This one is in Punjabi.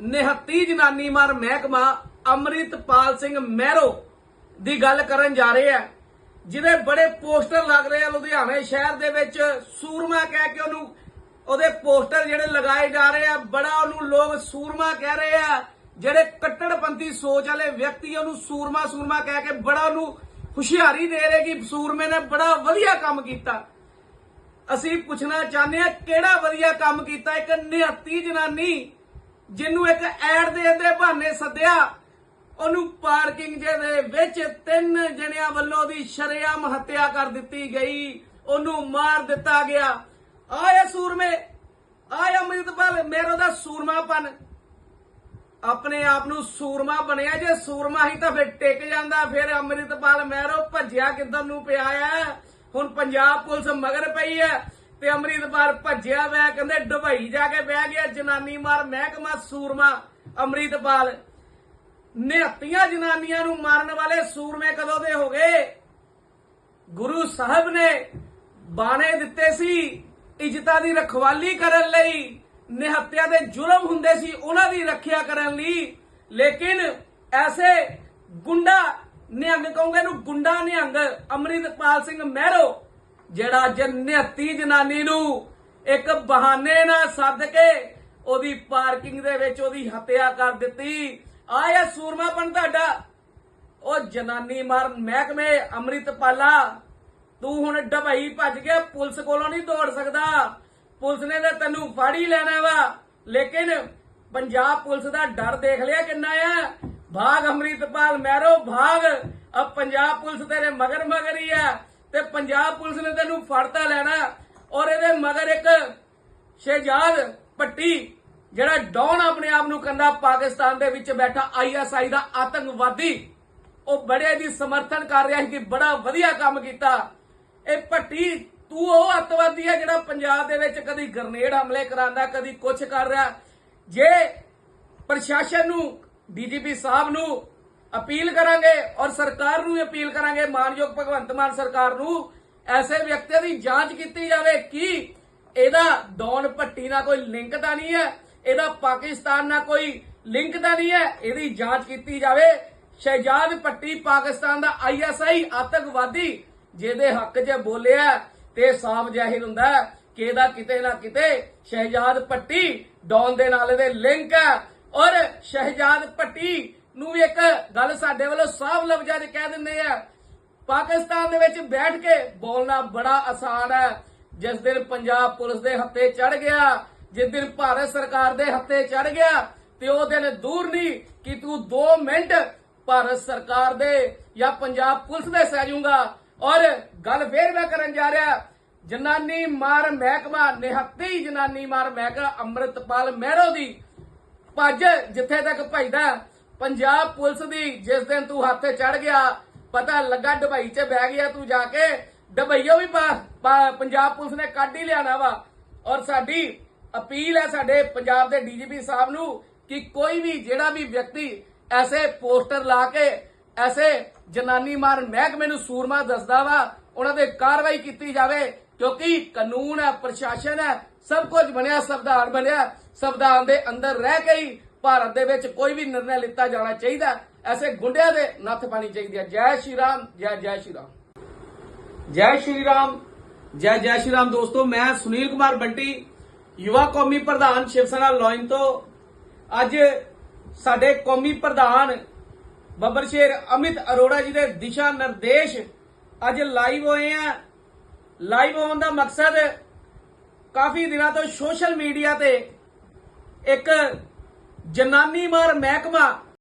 ਨਿਹੱਤੀ ਜਨਾਨੀ ਮਾਰ ਮਹਿਕਮਾ ਅੰਮ੍ਰਿਤਪਾਲ ਸਿੰਘ ਮਹਿਰੋ ਦੀ ਗੱਲ ਕਰਨ ਜਾ ਰਹੇ ਆ। ਜਿਹਦੇ ਬੜੇ ਪੋਸਟਰ ਲੱਗ ਰਹੇ ਆ ਲੁਧਿਆਣੇ ਸ਼ਹਿਰ ਦੇ ਵਿੱਚ। ਸੂਰਮਾ ਕਹਿ ਕੇ ਉਹਨੂੰ ਉਹਦੇ ਪੋਸਟਰ ਜਿਹੜੇ ਲਗਾਏ ਜਾ ਰਹੇ ਆ, ਬੜਾ ਉਹਨੂੰ ਲੋਕ ਸੂਰਮਾ ਕਹਿ ਰਹੇ ਆ। ਜਿਹੜੇ ਕੱਟੜਪੰਥੀ ਸੋਚ ਵਾਲੇ ਵਿਅਕਤੀ ਉਹਨੂੰ ਸੂਰਮਾ ਸੂਰਮਾ ਕਹਿ ਕੇ ਬੜਾ ਉਹਨੂੰ ਹੁਸ਼ਿਆਰੀ ਦੇ ਰਹੇ ਕਿ ਸੂਰਮੇ ਨੇ ਬੜਾ ਵਧੀਆ ਕੰਮ ਕੀਤਾ। ਅਸੀਂ ਪੁੱਛਣਾ ਚਾਹੁੰਦੇ ਆ, ਕਿਹੜਾ ਵਧੀਆ ਕੰਮ ਕੀਤਾ? ਇੱਕ ਨਿਹੱਤੀ ਜਨਾਨੀ ਜਿਹਨੂੰ ਇੱਕ ਐਡ ਦੇਣ ਦੇ ਬਹਾਨੇ ਸੱਦਿਆ, ਉਹਨੂੰ ਪਾਰਕਿੰਗ ਦੇ ਵਿੱਚ ਤਿੰਨ ਜਣਿਆਂ ਵੱਲੋਂ ਦੀ ਸ਼ਰੇਆਮ ਹੱਤਿਆ ਕਰ ਦਿੱਤੀ ਗਈ। ਉਹਨੂੰ ਮਾਰ ਦਿੱਤਾ ਗਿਆ। ਆਏ ਸੂਰਮੇ ਆਏ ਅੰਮ੍ਰਿਤਪਾਲ ਮੇਰਾ ਦਾ ਸੂਰਮਾਪਨ ਆਪਣੇ ਆਪ ਨੂੰ ਸੂਰਮਾ ਬਣਿਆ, ਜੇ ਸੂਰਮਾ ਹੀ ਤਾਂ ਫਿਰ ਟਿਕ ਜਾਂਦਾ, ਫਿਰ ਅੰਮ੍ਰਿਤਪਾਲ ਮਹਿਰੋ ਭੱਜਿਆ ਕਿੱਧਰ ਨੂੰ ਪਿਆ ਹੈ ਹੁਣ ਪੰਜਾਬ ਪੁਲਿਸ ਮਗਰ ਪਈ ਹੈ ਤੇ ਅੰਮ੍ਰਿਤਪਾਲ ਭੱਜਿਆ ਵੈ ਕਹਿੰਦੇ ਦੁਬਈ ਜਾ ਕੇ ਬਹਿ ਗਿਆ, ਜਨਾਨੀ ਮਾਰ ਮਹਿਕਮਾ ਸੂਰਮਾ, ਅੰਮ੍ਰਿਤਪਾਲ। ਨਿਹੱਤੀਆਂ ਜਨਾਨੀਆਂ ਨੂੰ ਮਾਰਨ ਵਾਲੇ ਸੂਰਮੇ ਕਦੋਂ ਦੇ ਹੋ ਗਏ? ਗੁਰੂ ਸਾਹਿਬ ਨੇ ਬਾਣੇ ਦਿੱਤੇ ਸੀ, ਇੱਜ਼ਤਾਂ ਦੀ ਰਖਵਾਲੀ ਕਰਨ ਲਈ। ਨਿਹੱਤਿਆਂ ਦੇ ਜ਼ੁਲਮ ਹੁੰਦੇ ਸੀ, ਉਹਨਾਂ ਦੀ ਰੱਖਿਆ ਕਰਨ ਲਈ। ਲੇਕਿਨ ਐਸੇ ਗੁੰਡਾ ਨਿਹੰਗ, ਕਹੋਗੇ ਨੂੰ ਗੁੰਡਾ ਨਿਹੰਗ, ਅੰਮ੍ਰਿਤਪਾਲ ਸਿੰਘ ਮਹਿਰੋ ਜਿਹੜਾ ਅੱਜ ਜਨਾਨੀ ਨੂੰ ਇੱਕ ਬਹਾਨੇ ਨਾਲ ਸੱਦ ਕੇ ਉਹਦੀ ਪਾਰਕਿੰਗ ਦੇ ਵਿੱਚ ਉਹਦੀ ਹੱਤਿਆ ਕਰ ਦਿੱਤੀ। ਆਇਆ ਸੂਰਮਾਪਨ ਤੁਹਾਡਾ। ਉਹ ਜਨਾਨੀ ਮਾਰ ਮਹਿਕਮੇ ਅੰਮ੍ਰਿਤਪਾਲਾ, ਤੂੰ ਹੁਣ ਡਬਈ ਭੱਜ ਗਿਆ, ਪੁਲਿਸ ਕੋਲੋਂ ਨਹੀਂ ਦੌੜ ਸਕਦਾ। ਪੁਲਿਸ ਨੇ ਤਾਂ ਤੈਨੂੰ ਫੜ ਹੀ ਲੈਣਾ ਵਾ। ਲੇਕਿਨ ਪੰਜਾਬ ਪੁਲਿਸ ਦਾ ਡਰ ਦੇਖ ਲਿਆ ਕਿੰਨਾ ਆ। ਭਾਗ ਅੰਮ੍ਰਿਤਪਾਲ ਮੈਰੋ ਭਾਗ। ਅਬ ਪੰਜਾਬ ਪੁਲਿਸ ਤੇਰੇ ਮਗਰ ਮਗਰ ਹੀ ਆ। ਤੇ ਪੰਜਾਬ ਪੁਲਿਸ ਨੇ ਤੈਨੂੰ ਫੜਤਾ ਲੈਣਾ ਔਰ ਇਹਦੇ ਮਗਰ ਇੱਕ ਸ਼ਹਿਜਾਦ ਪੱਟੀ ਜਿਹੜਾ ਡੌਨ ਆਪਣੇ ਆਪ ਨੂੰ ਕਹਿੰਦਾ ਪਾਕਿਸਤਾਨ ਦੇ ਵਿੱਚ ਬੈਠਾ ਆਈਐਸਆਈ ਦਾ ਆਤੰਕਵਾਦੀ, ਉਹ ਬੜੇ ਦੀ ਸਮਰਥਨ ਕਰ ਰਿਹਾ ਸੀ ਕਿ ਬੜਾ ਵਧੀਆ ਕੰਮ ਕੀਤਾ। ਇਹ ਭੱਟੀ, ਤੂੰ ਉਹ ਅੱਤਵਾਦੀ ਹੈ ਜਿਹੜਾ ਪੰਜਾਬ ਦੇ ਵਿੱਚ ਕਦੀ ਗਰਨੇਡ ਹਮਲੇ ਕਰਾਂਦਾ ਕਦੀ ਕੁਝ ਕਰ ਰਿਹਾ। ਜੇ ਪ੍ਰਸ਼ਾਸਨ ਨੂੰ ਡੀਜੀਪੀ ਸਾਹਿਬ ਨੂੰ ਅਪੀਲ ਕਰਾਂਗੇ ਔਰ ਸਰਕਾਰ ਨੂੰ ਵੀ ਅਪੀਲ ਕਰਾਂਗੇ, ਮਾਨਯੋਗ ਭਗਵੰਤ ਮਾਨ ਸਰਕਾਰ ਨੂੰ, ਐਸੇ ਵਿਅਕਤੀਆਂ ਦੀ ਜਾਂਚ ਕੀਤੀ ਜਾਵੇ ਕਿ ਇਹਦਾ ਡੌਨ ਭੱਟੀ ਨਾਲ ਕੋਈ ਲਿੰਕ ਤਾਂ ਨਹੀਂ ਹੈ, ਇਹਦਾ ਪਾਕਿਸਤਾਨ ਨਾਲ ਕੋਈ ਲਿੰਕ ਤਾਂ ਨਹੀਂ ਹੈ, ਇਹਦੀ ਜਾਂਚ ਕੀਤੀ ਜਾਵੇ। ਸ਼ਹਿਜਾਦ ਭੱਟੀ ਪਾਕਿਸਤਾਨ ਦਾ ਆਈਐਸਆਈ ਆਤੰਕਵਾਦੀ, ਜਿਹਦੇ ਹੱਕ 'ਚ ਬੋਲਿਆ ਤੇ ਸਾਫ਼ ਜ਼ਾਹਿਰ ਹੁੰਦਾ ਕਿ ਇਹਦਾ ਕਿਤੇ ਨਾ ਕਿਤੇ ਸ਼ਹਿਜਾਦ ਭੱਟੀ ਡੌਨ ਦੇ ਨਾਲ ਇਹਦੇ ਲਿੰਕ ਹੈ। ਔਰ ਸ਼ਹਿਜਾਦ ਭੱਟੀ ਨੂੰ ਵੀ ਇੱਕ ਗੱਲ ਸਾਡੇ ਵੱਲੋਂ ਸਾਫ਼ ਲਫ਼ਜ਼ਾਂ 'ਚ ਕਹਿ ਦਿੰਦੇ ਆ। ਪਾਕਿਸਤਾਨ ਦੇ ਵਿੱਚ ਬੈਠ ਕੇ ਬੋਲਣਾ ਬੜਾ ਆਸਾਨ ਹੈ। ਜਿਸ ਦਿਨ ਪੰਜਾਬ ਪੁਲਿਸ ਦੇ ਹੱਥੇ ਚੜ ਗਿਆ, ਜਿਸ ਦਿਨ ਭਾਰਤ ਸਰਕਾਰ ਦੇ ਹੱਥੇ ਚੜ ਗਿਆ, ਤੇ ਉਹ ਦਿਨ ਦੂਰ ਨਹੀਂ ਕਿ ਤੂੰ 2 ਮਿੰਟ ਭਾਰਤ ਸਰਕਾਰ ਦੇ ਜਾਂ ਪੰਜਾਬ ਪੁਲਿਸ ਦੇ ਸਹਿ ਔਰ ਗੱਲ ਫੇਰ ਮੈਂ ਕਰਨ ਜਾ ਰਿਹਾ। ਜਨਾਨੀ ਮਾਰ ਮਹਿਕਮਾ, ਨਿਹੱਤੀ ਜਨਾਨੀ ਮਾਰ ਮਹਿਕਮਾ ਅੰਮ੍ਰਿਤਪਾਲ ਮਹਿਰੋ ਦੀ। ਭੱਜ ਜਿੱਥੇ ਤੱਕ ਭਜਦਾ ਪੰਜਾਬ ਪੁਲਿਸ ਦੀ, ਜਿਸ ਦਿਨ ਤੂੰ ਹੱਥੇ ਚੜ ਗਿਆ, ਪਤਾ ਲੱਗਾ ਡਬਈ 'ਚ ਬਹਿ ਗਿਆ ਤੂੰ ਜਾ ਕੇ, ਡਬਈਓ ਵੀ ਪਾ- ਪੰਜਾਬ ਪੁਲਿਸ ਨੇ ਕੱਢ ਹੀ ਲਿਆਣਾ ਵਾ। ਔਰ ਸਾਡੀ ਅਪੀਲ ਹੈ ਸਾਡੇ ਪੰਜਾਬ ਦੇ ਡੀਜੀਪੀ ਸਾਹਿਬ ਨੂੰ ਕਿ ਕੋਈ ਵੀ, ਜਿਹੜਾ ਵੀ ਵਿਅਕਤੀ ਐਸੇ ਪੋਸਟਰ ਲਾ ਕੇ, ਐਸੇ ਜਨਾਨੀ ਮਾਰ ਮਹਿਕਮੇ ਨੂੰ ਸੂਰਮਾ ਦੱਸਦਾ ਵਾ, ਉਹਨਾਂ ਤੇ ਕਾਰਵਾਈ ਕੀਤੀ ਜਾਵੇ, ਕਿਉਂਕਿ ਕਾਨੂੰਨ ਹੈ, ਪ੍ਰਸ਼ਾਸਨ ਹੈ, ਸਭ ਕੁਝ ਬਣਿਆ, ਸੰਵਿਧਾਨ ਬਣਿਆ, ਸੰਵਿਧਾਨ ਦੇ ਅੰਦਰ ਰਹਿ ਕੇ ਹੀ ਭਾਰਤ ਦੇ ਵਿੱਚ ਕੋਈ ਵੀ ਨਿਰਣਾ ਲਿੱਤਾ ਜਾਣਾ ਚਾਹੀਦਾ। ਐਸੇ ਗੁੰਡਿਆਂ ਦੇ ਨੱਥ ਪਾਣੀ ਚਾਹੀਦੀ ਹੈ। ਜੈ ਸ਼੍ਰੀ ਰਾਮ, ਜੈ ਜੈ ਸ਼੍ਰੀ ਰਾਮ। ਜੈ ਸ਼੍ਰੀ ਰਾਮ, ਜੈ ਜੈ ਸ਼੍ਰੀ ਰਾਮ ਦੋਸਤੋ, ਮੈਂ ਸੁਨੀਲ ਕੁਮਾਰ ਬੰਟੀ, ਯੁਵਾ ਕੌਮੀ ਪ੍ਰਧਾਨ ਸ਼ਿਵ ਸੈਨਾ ਲੋਇਨ ਤੋਂ। ਅੱਜ ਸਾਡੇ ਕੌਮੀ ਪ੍ਰਧਾਨ ਬੱਬਰ ਸ਼ੇਰ ਅਮਿਤ ਅਰੋੜਾ ਜੀ ਦੇ ਦਿਸ਼ਾ ਨਿਰਦੇਸ਼ ਅੱਜ ਲਾਈਵ ਹੋਏ ਆ। ਲਾਈਵ ਹੋਣ ਦਾ ਮਕਸਦ ਕਾਫੀ ਦਿਨਾਂ ਤੋਂ ਸੋਸ਼ਲ ਮੀਡੀਆ ਤੇ ਇੱਕ ਜਨਾਨੀ ਮਾਰ ਮਹਿਕਮਾ